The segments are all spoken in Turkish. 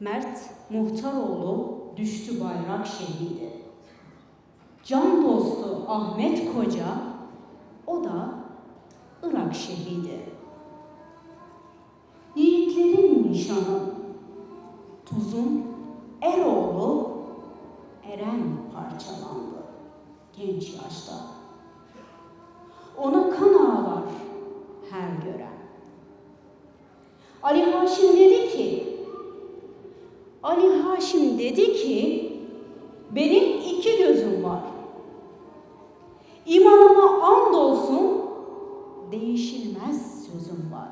Mert Muhtaroğlu düştü bayrak şehidi. Can dostu Ahmet Koca, o da Irak şehidi. Yiğitlerin nişanı, Tuzun Eroğlu, Eren parçalandı genç yaşta. Ona kan ağlar her gören. Ali Haşim dedi ki, Ali Haşim dedi ki, benim iki gözüm var. İmanıma and olsun, değişilmez sözüm var.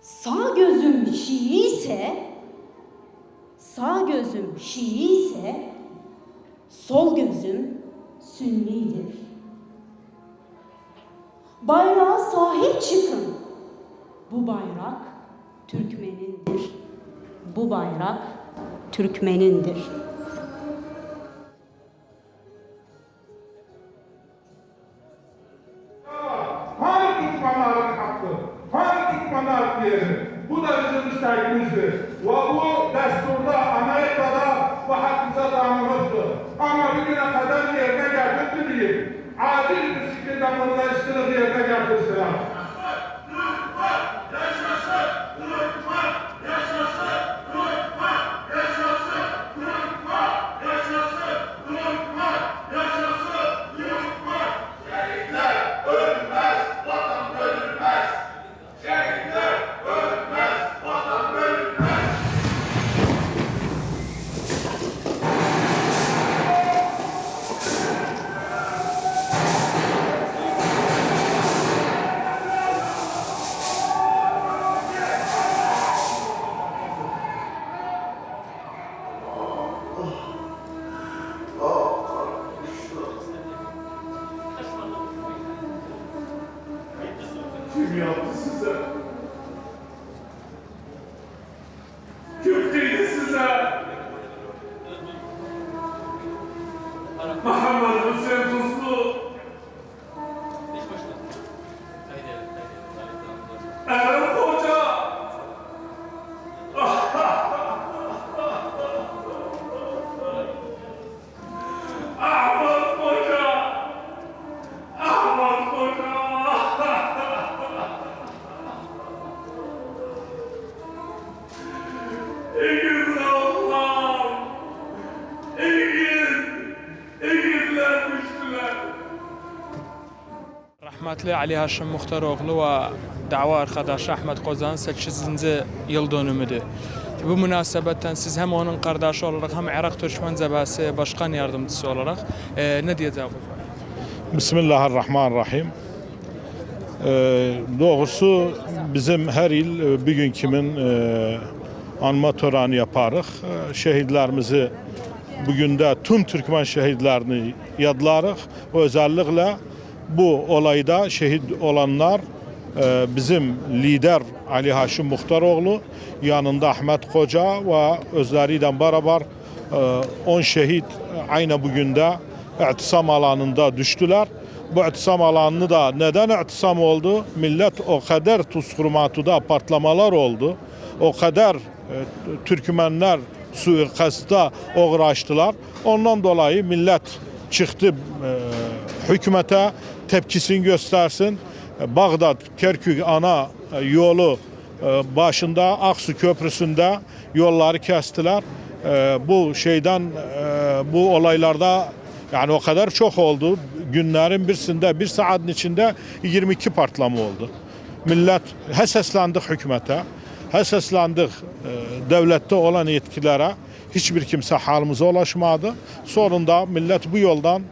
Sağ gözüm Şii ise, sağ gözüm Şii ise, sol gözüm Sünnidir. Bayrağa sahip çıkın. Bu bayrak Türkmenindir. Bu bayrak Türkmenindir. Bu da bizim müstahikimizdir. Ve bu desturda Amerika'da ve hakkımıza damımızdır. Ama bugüne kadar yerine geldik mi diyeyim. Adil bir şekilde bunları yerine getirsinler. Muhammad Rahmetli Ali Haşim Muhtaroğlu ve dava arkadaşı Ahmet Kozan 8. yıl dönümüdür. Bu münasebetten siz hem onun kardeşi olarak hem Irak Türkmen Zebası Başkan Yardımcısı olarak e, ne diyeceksiniz? Bismillahirrahmanirrahim. Ee, doğrusu bizim her yıl e, bir gün kimin e, anma törenı yaparıq. E, Şehitlerimizi bugün de tüm Türkmen şehitlerini yadlarıq. Özellikle bu olayda şehit olanlar e, bizim lider Ali Haşim Muhtaroğlu, yanında Ahmet Koca ve özleriyle beraber 10 şehit aynı bugün de i'tisam alanında düştüler. Bu i'tisam alanını da neden i'tisam oldu? Millet o kadar tuz hurmatıda patlamalar oldu. O kadar e, Türkmenler suikasta uğraştılar. Ondan dolayı millet çıktı e, hükümete tepkisini göstersin. Bağdat Kerkük ana e, yolu e, başında Aksu Köprüsü'nde yolları kestiler. E, bu şeyden bu olaylarda yani o kadar çok oldu. Günlerin birisinde bir saatin içinde 22 patlama oldu. Millet he seslendik hükümete, he seslendik e, devlette olan yetkililere. Hiçbir kimse halimize ulaşmadı. Sonunda millet bu yoldan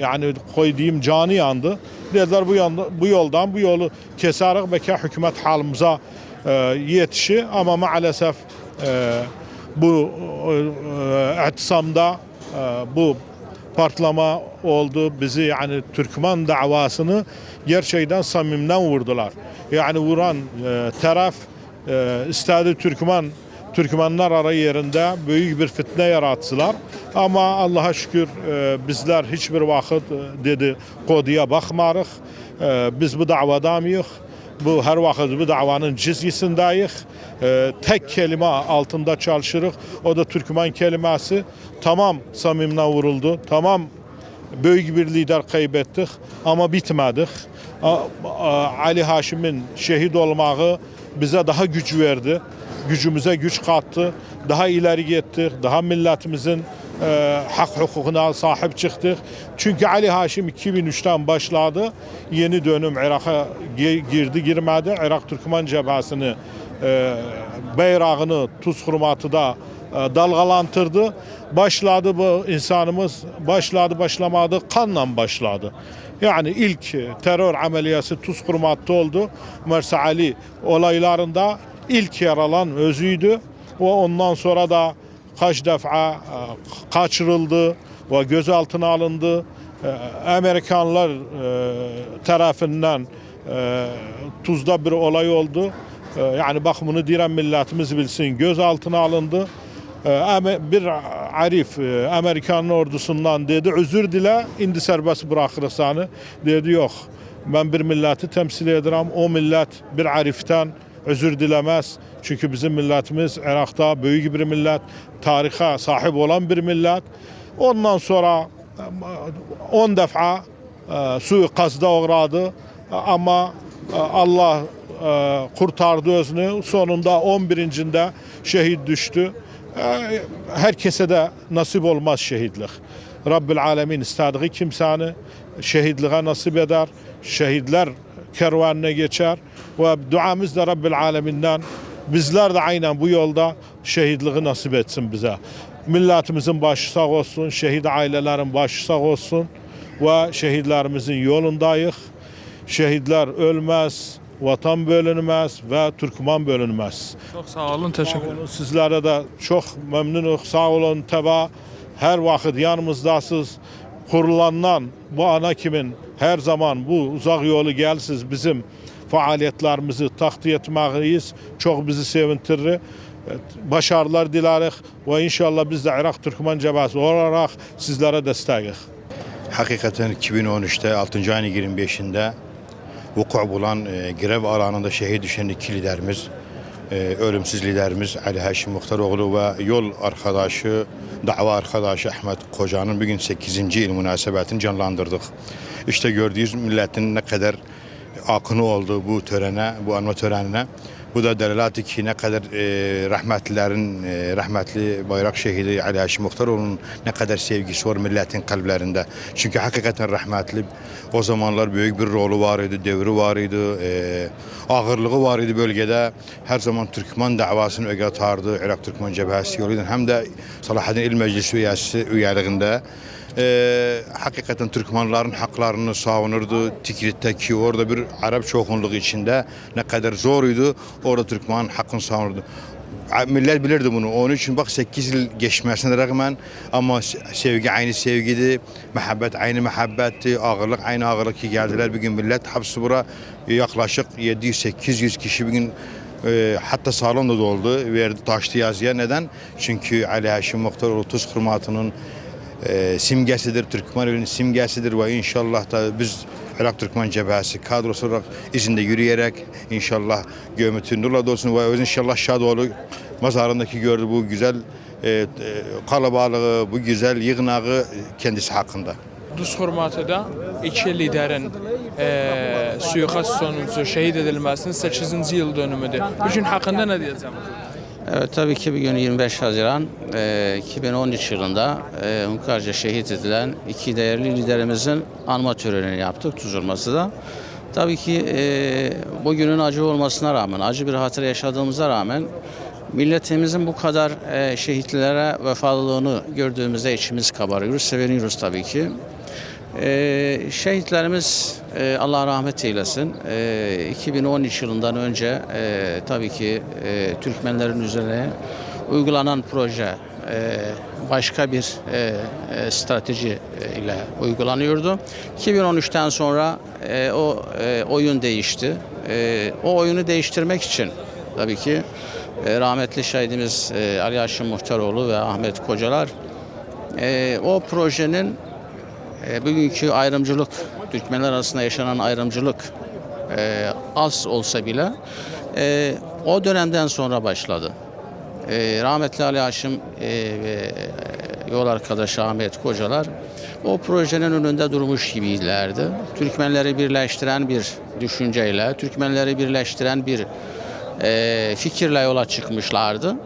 yani koyduğum canı yandı. Dediler bu, yanda, bu yoldan bu yolu keserek belki hükümet halimize e, yetişi ama maalesef e, bu e, itisamda e, bu patlama oldu. Bizi yani Türkmen davasını gerçekten samimden vurdular. Yani vuran e, taraf e, istedi Türkmen Türkmenler ara yerinde büyük bir fitne yarattılar. Ama Allah'a şükür e, bizler hiçbir vakit e, dedi koduya bakmarıq. E, biz bu davada mıyıq? Bu her vakit bu davanın çizgisindeyiz. Ee, tek kelime altında çalışırıq. O da Türkmen kelimesi. Tamam samimine vuruldu. Tamam büyük bir lider kaybettik ama bitmedik. Ali Haşim'in şehit olmağı bize daha güç verdi. Gücümüze güç kattı. Daha ileri gittik. Daha milletimizin e, hak hukukuna sahip çıktık. Çünkü Ali Haşim 2003'ten başladı. Yeni dönüm Irak'a gi- girdi girmedi. Irak Türkmen cephesini e, bayrağını tuz hurmatıda e, dalgalantırdı. Başladı bu insanımız, başladı başlamadı, kanla başladı. Yani ilk terör ameliyatı tuz hurmatta oldu. Mersa Ali olaylarında ilk yer alan özüydü. Ve ondan sonra da kaç defa e, kaçırıldı ve gözaltına alındı. E, Amerikanlar e, tarafından Tuz'da bir olay oldu. Yani bak bunu diren milletimiz bilsin. Gözaltına alındı. Bir Arif Amerikan ordusundan dedi özür dile indi serbest bırakırız seni. Dedi yok ben bir milleti temsil ederim. O millet bir Arif'ten özür dilemez. Çünkü bizim milletimiz Irak'ta büyük bir millet, tarihe sahip olan bir millet. Ondan sonra 10 defa e, suikasta uğradı ama e, Allah e, kurtardı özünü. Sonunda 11'incinde şehit düştü. E, Herkese de nasip olmaz şehitlik. Rabbil Alemin istediği kimseni şehitliğe nasip eder. Şehitler kervanına geçer ve duamız da Rabbil Aleminden bizler de aynen bu yolda şehitliği nasip etsin bize. Milletimizin başı sağ olsun, şehit ailelerin başı sağ olsun ve şehitlerimizin yolundayız. Şehitler ölmez, vatan bölünmez ve Türkmen bölünmez. Çok sağ olun, teşekkür ederim. Sizlere de çok memnunum. Sağ olun Teba. Her vakit yanımızdasınız. Kurulandan bu ana kimin her zaman bu uzak yolu gelsiz bizim faaliyetlerimizi takdir etmeliyiz. Çok bizi sevintirir. Evet, Başarılar dileriz ve inşallah biz de Irak Türkmen Cebhesi olarak sizlere desteğiz. Hakikaten 2013'te 6. ayın 25'inde vuku bulan e, grev alanında şehit düşen iki liderimiz, e, ölümsüz liderimiz Ali Haşim Muhtaroğlu ve yol arkadaşı, dava arkadaşı Ahmet Koca'nın bugün 8. yıl münasebetini canlandırdık. İşte gördüğünüz milletin ne kadar akını oldu bu törene, bu anma törenine. Bu da delalatı ki ne kadar e, rahmetlilerin, e, rahmetli bayrak şehidi Ali Haşim Muhtaroğlu'nun ne kadar sevgisi var milletin kalplerinde. Çünkü hakikaten rahmetli o zamanlar büyük bir rolü var idi, devri var idi, e, ağırlığı var idi bölgede. Her zaman Türkmen davasını öge atardı, Irak Türkmen Cebhesi yoluyla hem de Salahaddin İl Meclisi üyesi üyeliğinde. Ee, hakikaten Türkmenlerin haklarını savunurdu. Tikrit'teki orada bir Arap çoğunluğu içinde ne kadar zoruydu. Orada Türkmen hakkını savunurdu. Millet bilirdi bunu. Onun için bak 8 yıl geçmesine rağmen ama sevgi aynı sevgiydi. Muhabbet aynı muhabbetti. Ağırlık aynı ağırlık ki geldiler. Bir gün millet hapsi bura yaklaşık 700-800 kişi bir gün e, hatta salon da doldu. Verdi taştı yazıya. Neden? Çünkü Ali Haşim Muhtaroğlu Tuz Hırmatı'nın e, simgesidir, Türkmen elinin simgesidir ve inşallah da biz Irak Türkmen Cebhesi kadrosu olarak izinde yürüyerek inşallah gömütü nurla dolsun ve inşallah Şadoğlu mazarındaki gördüğü bu güzel e, e, kalabalığı, bu güzel yığınağı kendisi hakkında. Duz hurmatıda iki liderin e, suikast sonucu şehit edilmesinin 8. yıl dönümüdür. Bugün hakkında ne diyeceğim? Evet tabii ki bugün 25 Haziran e, 2013 yılında e, Hunkarca şehit edilen iki değerli liderimizin anma törenini yaptık Tuzurması'da. Tabii ki e, bugünün acı olmasına rağmen, acı bir hatıra yaşadığımıza rağmen milletimizin bu kadar e, şehitlere vefalılığını gördüğümüzde içimiz kabarıyoruz, seviniyoruz tabii ki. Ee, şehitlerimiz e, Allah rahmet eylesin. Ee, 2013 yılından önce e, tabii ki e, Türkmenlerin üzerine uygulanan proje e, başka bir e, e, strateji e, ile uygulanıyordu. 2013'ten sonra e, o e, oyun değişti. E, o oyunu değiştirmek için tabii ki e, rahmetli şehidimiz e, Ali Haşim Muhtaroğlu ve Ahmet Kocalar e, o projenin e, bugünkü ayrımcılık, Türkmenler arasında yaşanan ayrımcılık e, e, az olsa bile e, o dönemden sonra başladı. E, rahmetli Ali Haşim e, ve yol arkadaşı Ahmet Kocalar o projenin önünde durmuş gibiydilerdi. Türkmenleri birleştiren bir düşünceyle, Türkmenleri birleştiren bir e, fikirle yola çıkmışlardı.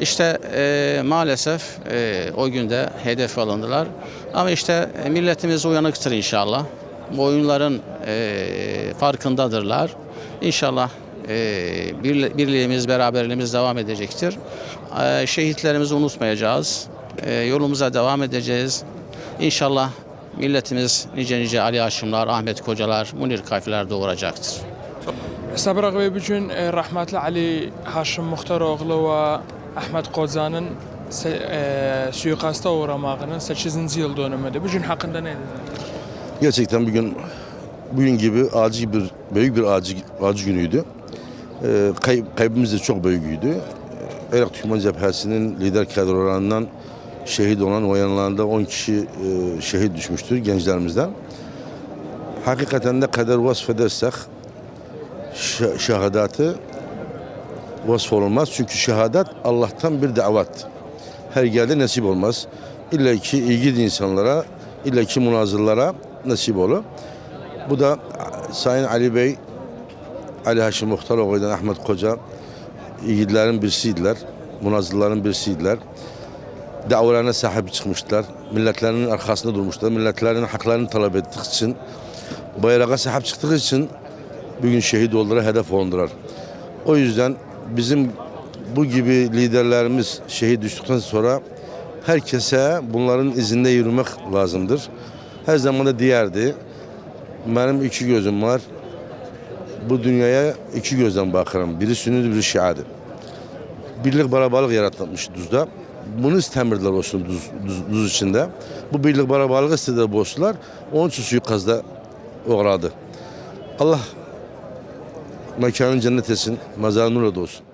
İşte e, maalesef e, o günde hedef alındılar. Ama işte e, milletimiz uyanıktır inşallah. Bu oyunların e, farkındadırlar. İnşallah e, bir, birliğimiz, beraberliğimiz devam edecektir. E, şehitlerimizi unutmayacağız. E, yolumuza devam edeceğiz. İnşallah milletimiz nice nice Ali Haşimler, Ahmet Kocalar, Munir Kayfiler doğuracaktır. Sabıraq ve bugün e, rahmetli Ali Haşim Muhtaroğlu ve Ahmet Kozan'ın se- e, suikasta uğramağının 8. yıl dönümüdür. Bugün hakkında ne? Gerçekten bugün bugün gibi acı bir büyük bir acı acı günüydü. Ee, kay, kaybımız da çok büyüktü. Irak Türkmen Cephesi'nin lider kadrolarından şehit olan o yanlarında 10 kişi e, şehit düşmüştür gençlerimizden. Hakikaten de kader vasfedersek ş- şehadatı vasfolunmaz. Çünkü şehadat Allah'tan bir davet. Her yerde nasip olmaz. İlla ki ilgili insanlara, illa ki münazırlara nasip olur. Bu da Sayın Ali Bey, Ali Haşim Muhtaroğlu'dan Ahmet Koca yiğitlerin birisiydiler. Münazırların birisiydiler. Davalarına sahip çıkmışlar. Milletlerinin arkasında durmuşlar. Milletlerinin haklarını talep ettiği için, bayrağa sahip çıktığı için bugün şehit oldular, hedef oldular. O yüzden bizim bu gibi liderlerimiz şehit düştükten sonra herkese bunların izinde yürümek lazımdır. Her zaman da diğerdi. Benim iki gözüm var. Bu dünyaya iki gözden bakarım. Biri sünnidir, biri şiadır. Birlik beraberlik yaratılmış Duz'da. Bunu istemirdiler olsun Duz, Duz, Duz içinde. Bu birlik beraberlik istediler bozdular. Onun için suikazda uğradı. Allah mekanın cennet etsin, mezarı nur olsun.